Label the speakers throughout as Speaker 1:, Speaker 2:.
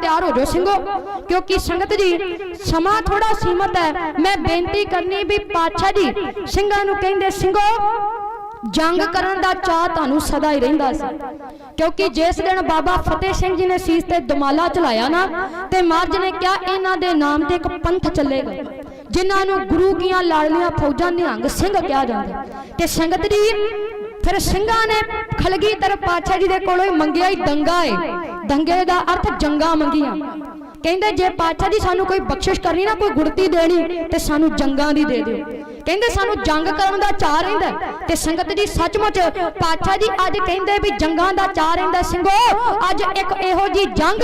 Speaker 1: ਤਿਆਰ ਹੋ ਜਾਓ ਸਿੰਘੋ, ਕਿਉਂਕਿ ਸੰਗਤ ਜੀ, ਸਮਾਂ ਥੋੜਾ ਸੀਮਤ ਹੈ। ਮੈਂ ਬੇਨਤੀ ਕਰਨੀ ਵੀ ਪਾਤਸ਼ਾਹ ਜੀ, ਸਿੰਘਾਂ ਨੂੰ ਕਹਿੰਦੇ, ਸਿੰਘੋ, ਜੰਗ ਕਰਨ ਦਾ ਚਾਹ ਤੁਹਾਨੂੰ ਸਦਾ ਹੀ ਰਹਿੰਦਾ ਸੀ। ਕਿਉਂਕਿ ਜਿਸ ਦਿਨ ਬਾਬਾ ਫਤਿਹ ਸਿੰਘ ਜੀ ਨੇ ਸੀਸ ਤੇ ਦਮਾਲਾ ਚਲਾਇਆ ਨਾ, ਤੇ ਮਹਾਰਾਜ ਨੇ ਕਿਹਾ, ਇਹਨਾਂ ਦੇ ਨਾਮ ਤੇ ਇੱਕ ਪੰਥ ਚੱਲੇਗਾ, ਜਿਨ੍ਹਾਂ ਨੂੰ ਗੁਰੂ ਕੀਆਂ ਲਾੜਲੀਆਂ ਫੌਜਾਂ ਨਿਹੰਗ ਸਿੰਘ ਕਿਹਾ ਜਾਂਦਾ ਤੇ ਸੰਗਤ ਜੀ ਫਿਰ ਸਿੰਘਾਂ ਨੇ ਖਲਗੀਧਰ ਪਾਤਸ਼ਾਹ ਜੀ ਦੇ ਕੋਲੋਂ ਹੀ ਮੰਗਿਆ ਹੀ ਦੰਗਾ ਏ। ਦੰਗੇ ਦਾ ਅਰਥ ਜੰਗਾਂ ਮੰਗੀਆਂ। ਕਹਿੰਦੇ ਜੇ ਪਾਤਸ਼ਾਹ ਜੀ ਸਾਨੂੰ ਕੋਈ ਬਖਸ਼ਿਸ਼ ਕਰਨੀ ਨਾ, ਕੋਈ ਗੁੜਤੀ ਦੇਣੀ, ਤੇ ਸਾਨੂੰ ਜੰਗਾਂ ਦੀ ਦੇ ਦਿਓ। ਕਹਿੰਦੇ ਸਾਨੂੰ ਜੰਗ ਕਰਨ ਦਾ ਚਾਹ ਰਹਿੰਦਾ। ਤੇ ਸੰਗਤ ਜੀ ਸੱਚਮੁੱਚ ਪਾਤਸ਼ਾਹ ਜੀ ਅੱਜ ਕਹਿੰਦੇ ਵੀ ਜੰਗਾਂ ਦਾ ਚਾਹ ਰਹਿੰਦਾ ਸਿੰਘੋ ਅੱਜ ਇੱਕ ਇਹੋ ਜੀ ਜੰਗ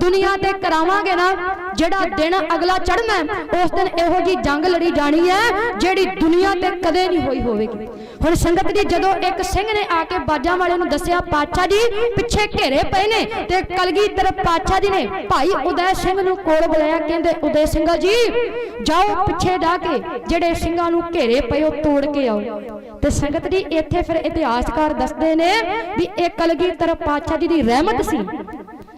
Speaker 1: ਦੁਨੀਆ ਤੇ ਕਰਾਵਾਂਗੇ ਨਾ ਜਿਹੜਾ ਦਿਨ ਅਗਲਾ ਚੜ੍ਹਨਾ ਹੈ, ਉਸ ਦਿਨ ਇਹੋ ਜੀ ਜੰਗ ਲੜੀ ਜਾਣੀ ਹੈ ਜਿਹੜੀ ਦੁਨੀਆ ਤੇ ਕਦੇ ਨਹੀਂ ਹੋਈ ਹੋਵੇਗੀ। ਹੁਣ ਸੰਗਤ ਜੀ ਜਦੋਂ ਇੱਕ ਸਿੰਘ ਨੇ ਆ ਕੇ ਬਾਜਾਂ ਵਾਲੇ ਨੂੰ ਦੱਸਿਆ ਪਾਤਸ਼ਾਹ ਜੀ ਪਿੱਛੇ ਘੇਰੇ ਪਏ ਨੇ ਤੇ ਕਲਗੀਧਰ ਪਾਤਸ਼ਾਹ ਜੀ ਨੇ ਭਾਈ ਉਦੈ ਸਿੰਘ ਨੂੰ ਕੋਲ ਬੁਲਾਇਆ ਕਹਿੰਦੇ ਉਦੈ ਸਿੰਘਾ ਜੀ ਜਾਓ ਪਿੱਛੇ ਜਾ ਕੇ ਜਿਹੜੇ ਸਿੰਘਾਂ ਨੂੰ ਘੇਰੇ ਪਏ ਉਹ ਤੋੜ ਕੇ ਆਓ ਤੇ ਸੰਗਤ ਜੀ ਇੱਥੇ ਫਿਰ ਇਤਿਹਾਸਕਾਰ ਦੱਸਦੇ ਨੇ ਵੀ ਇਹ ਕਲਗੀਧਰ ਪਾਤਸ਼ਾਹ ਜੀ ਦੀ ਰਹਿਮਤ ਸੀ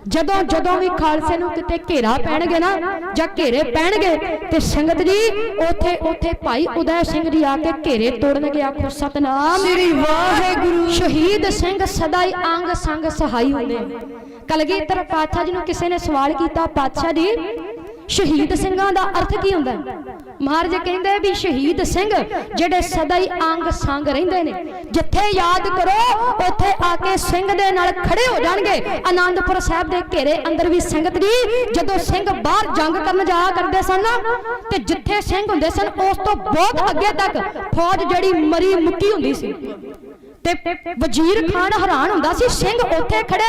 Speaker 1: ਜਦੋਂ ਜਦੋਂ ਵੀ ਖਾਲਸੇ ਨੂੰ ਕਿਤੇ ਘੇਰਾ ਪੈਣਗੇ ਨਾ ਜਾਂ ਘੇਰੇ ਪੈਣਗੇ ਤੇ ਸੰਗਤ ਜੀ ਉਥੇ ਉਥੇ ਭਾਈ ਉਦੈ ਸਿੰਘ ਜੀ ਆ ਕੇ ਘੇਰੇ ਤੋੜਨਗੇ ਆਖੋ ਸਤਨਾਮ
Speaker 2: ਸ੍ਰੀ ਵਾਹਿਗੁਰੂ
Speaker 1: ਸ਼ਹੀਦ ਸਿੰਘ ਸਦਾ ਹੀ ਅੰਗ ਸੰਗ ਸਹਾਈ ਹੁੰਦੇ ਨੇ। ਕਲਗੀਧਰ ਪਾਤਸ਼ਾਹ ਜੀ ਨੂੰ ਕਿਸੇ ਨੇ ਸਵਾਲ ਕੀਤਾ ਪਾਤਸ਼ਾਹ ਜੀ ਸ਼ਹੀਦ ਸਿੰਘਾਂ ਦਾ ਅਰਥ ਕੀ ਹੁੰਦਾ ਹੈ? ਮਹਾਰਾਜ ਕਹਿੰਦੇ ਵੀ ਸ਼ਹੀਦ ਸਿੰਘ ਜਿਹੜੇ ਸਦਾ ਹੀ ਅੰਗ ਸੰਗ ਰਹਿੰਦੇ ਨੇ, ਜਿੱਥੇ ਯਾਦ ਕਰੋ, ਉੱਥੇ ਆ ਕੇ ਸਿੰਘ ਦੇ ਨਾਲ ਖੜੇ ਹੋ ਜਾਣਗੇ। ਆਨੰਦਪੁਰ ਸਾਹਿਬ ਦੇ ਘੇਰੇ ਅੰਦਰ ਵੀ ਸੰਗਤ ਜੀ, ਜਦੋਂ ਸਿੰਘ ਬਾਹਰ ਜੰਗ ਕਰਨ ਜਾਇਆ ਕਰਦੇ ਸਨ ਤੇ ਜਿੱਥੇ ਸਿੰਘ ਹੁੰਦੇ ਸਨ, ਉਸ ਤੋਂ ਬਹੁਤ ਅੱਗੇ ਤੱਕ ਫੌਜ ਜਿਹੜੀ ਮਰੀ ਮੁੱਕੀ ਹੁੰਦੀ ਸੀ। ਤੇ ਵਜ਼ੀਰ ਖਾਨ ਹੈਰਾਨ ਹੁੰਦਾ ਸੀ, ਸਿੰਘ ਉੱਥੇ ਖੜੇ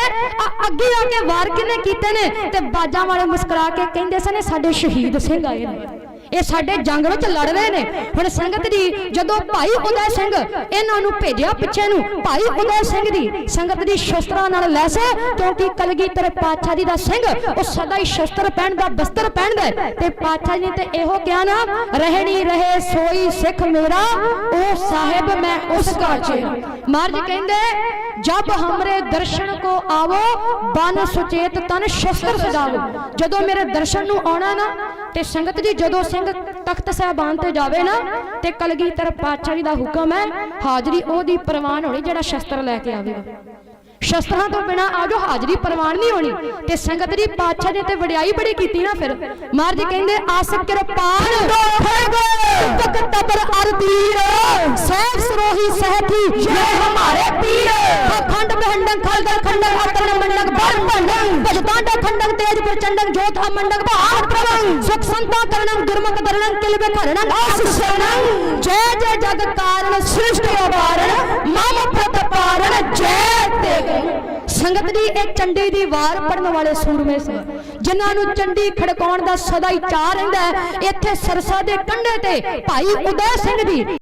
Speaker 1: ਅੱਗੇ ਆ ਕੇ ਵਾਰ ਕਿਨੇ ਕੀਤੇ ਨੇ? ਤੇ ਬਾਜਾਂ ਵਾਲੇ ਮੁਸਕਰਾ ਕੇ ਕਹਿੰਦੇ ਸਨ ਸਾਡੇ ਸ਼ਹੀਦ ਸਿੰਘ ਆਏ ਨੇ। ਇਹ ਸਾਡੇ ਜੰਗ ਵਿੱਚ ਲੜ ਰਹੇ ਨੇ। ਹੁਣ ਸੰਗਤ ਦੀ ਜਦੋਂ ਭਾਈ ਉਦੈ ਸਿੰਘ, ਇਹਨਾਂ ਨੂੰ ਭੇਜਿਆ ਪਿੱਛੇ ਨੂੰ, ਭਾਈ ਉਦੈ ਸਿੰਘ ਦੀ ਸੰਗਤ ਦੀ ਸ਼ਸਤਰਾਂ ਨਾਲ ਲੈਸ ਹੈ, ਕਿਉਂਕਿ ਕਲਗੀਧਰ ਪਾਤਸ਼ਾਹ ਜੀ ਦਾ ਸਿੰਘ, ਉਹ ਸਦਾ ਹੀ ਸ਼ਸਤਰ ਪਹਿਨਦਾ ਬਸਤਰ ਪਹਿਨਦਾ ਤੇ ਪਾਤਸ਼ਾਹ ਜੀ ਤੇ ਇਹੋ ਕਿਹਾ ਨਾ ਰਹਿਣੀ ਰਹੇ, ਸੋਈ ਸਿੱਖ ਮੇਰਾ ਉਹ ਸਾਹਿਬ ਮੈਂ ਉਸ ਘਰ ਚ ਮਹਾਰਾਜ ਕਹਿੰਦੇ, ਜਬ ਹਮਰੇ ਦਰਸ਼ਨ ਕੋ ਆਵੋ, ਬਨ ਸੁਚੇਤ ਤਨ ਸ਼ਸਤਰ ਸਜਾਵੋ। ਜਦੋਂ ਮੇਰੇ ਦਰਸ਼ਨ ਨੂੰ ਆਉਣਾ ਨਾ ਤੇ ਸੰਗਤ ਜੀ ਜਦੋਂ ਸਿੰਘ ਤਖਤ ਸਾਹਿਬਾਨ ਤੇ ਜਾਵੇ ਨਾ, ਤੇ ਕਲਗੀਧਰ ਪਾਤਸ਼ਾਹ ਜੀ ਦਾ ਹੁਕਮ ਹੈ, ਹਾਜ਼ਰੀ ਉਹਦੀ ਪ੍ਰਵਾਨ ਹੋਣੀ ਜਿਹੜਾ ਸ਼ਸਤਰ ਲੈ ਕੇ ਆਵੇਗਾ। ਸ਼ਸਤਰਾਂ ਤੋਂ ਬਿਨਾ ਆਜੋ ਹਾਜ਼ਰੀ ਪ੍ਰਵਾਨ ਨਹੀਂ ਹੋਣੀ। ਤੇ ਸੰਗਤ ਦੀ ਪਾਤਸ਼ਾਹ ਨੇ ਤੇ ਵਡਿਆਈ ਬੜੀ ਕੀਤੀ ਨਾ ਫਿਰ। ਮਹਾਰਾਜ ਕਹਿੰਦੇ, ਆਸ ਕਿਰਪਾਨ ਤਕ ਤਬਰ ਅਰਦੀਰ ਸਹਿਬ ਸਰੋਹੀ ਸਹਿਠੀ ਇਹ ਹਮਾਰੇ ਪੀਰ। ਖੰਡ ਬਹੰਡੰ ਖਲਦਲ ਭਜਤਾਂਡਾ ਖੰਡੰ ਤੇਜ ਪ੍ਰਚੰਡੰ ਜੋਤ ਅਮੰਡਕ ਭਾਰ ਪ੍ਰਵੰ ਸੁਖ ਸੰਤਾ ਕਰਣੰ ਦੁਰਮਕ ਦਰਣੰ ਕਿਲਬੇ ਖਰਣੰ ਆਸ ਸ਼ਰਣੰ ਜੈ ਜੈ ਜਗ ਕਾਰਨ ਸ੍ਰਿਸ਼ਟ ਅਵਾਰਣ ਮਮ ਸੰਗਤ ਦੀ ਇਹ ਚੰਡੀ ਦੀ ਵਾਰ ਪੜਨ ਵਾਲੇ ਸੂਰਮੇ ਸੀ। ਜਿਨ੍ਹਾਂ ਨੂੰ ਚੰਡੀ ਖੜਕਾਉਣ ਦਾ ਸਦਾ ਹੀ ਚਾਹ ਰਹਿੰਦਾ ਇੱਥੇ ਸਰਸਾ ਦੇ ਕੰਢੇ ਤੇ ਭਾਈ ਉਦੈ ਸਿੰਘ ਦੀ